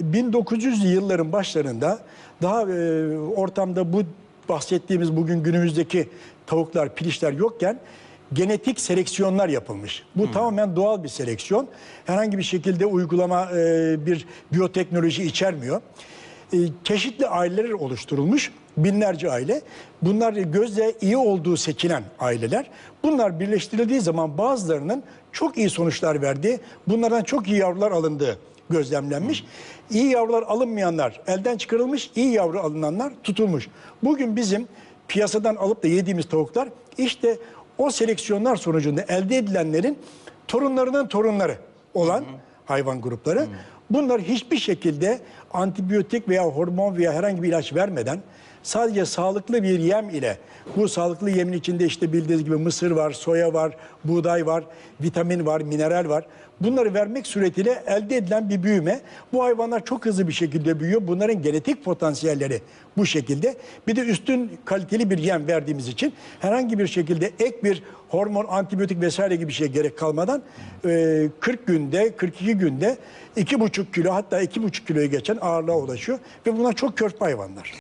1900'lü yılların başlarında daha e, ortamda bu bahsettiğimiz bugün günümüzdeki tavuklar, pilişler yokken genetik seleksiyonlar yapılmış. Bu tamamen doğal bir seleksiyon. Herhangi bir şekilde uygulama e, bir biyoteknoloji içermiyor. E, çeşitli aileler oluşturulmuş. Binlerce aile. Bunlar gözle iyi olduğu seçilen aileler. Bunlar birleştirildiği zaman bazılarının çok iyi sonuçlar verdiği, bunlardan çok iyi yavrular alındığı gözlemlenmiş. İyi yavrular alınmayanlar elden çıkarılmış, iyi yavru alınanlar tutulmuş. Bugün bizim piyasadan alıp da yediğimiz tavuklar işte o seleksiyonlar sonucunda elde edilenlerin torunlarının torunları olan hayvan grupları. Bunlar hiçbir şekilde antibiyotik veya hormon veya herhangi bir ilaç vermeden sadece sağlıklı bir yem ile bu sağlıklı yemin içinde işte bildiğiniz gibi mısır var, soya var, buğday var, vitamin var, mineral var. Bunları vermek suretiyle elde edilen bir büyüme. Bu hayvanlar çok hızlı bir şekilde büyüyor. Bunların genetik potansiyelleri bu şekilde. Bir de üstün kaliteli bir yem verdiğimiz için herhangi bir şekilde ek bir hormon, antibiyotik vesaire gibi bir şey gerek kalmadan e, 40 günde, 42 günde 2,5 kilo hatta 2,5 kiloyu geçen ağırlığa ulaşıyor. Ve bunlar çok körpe hayvanlar.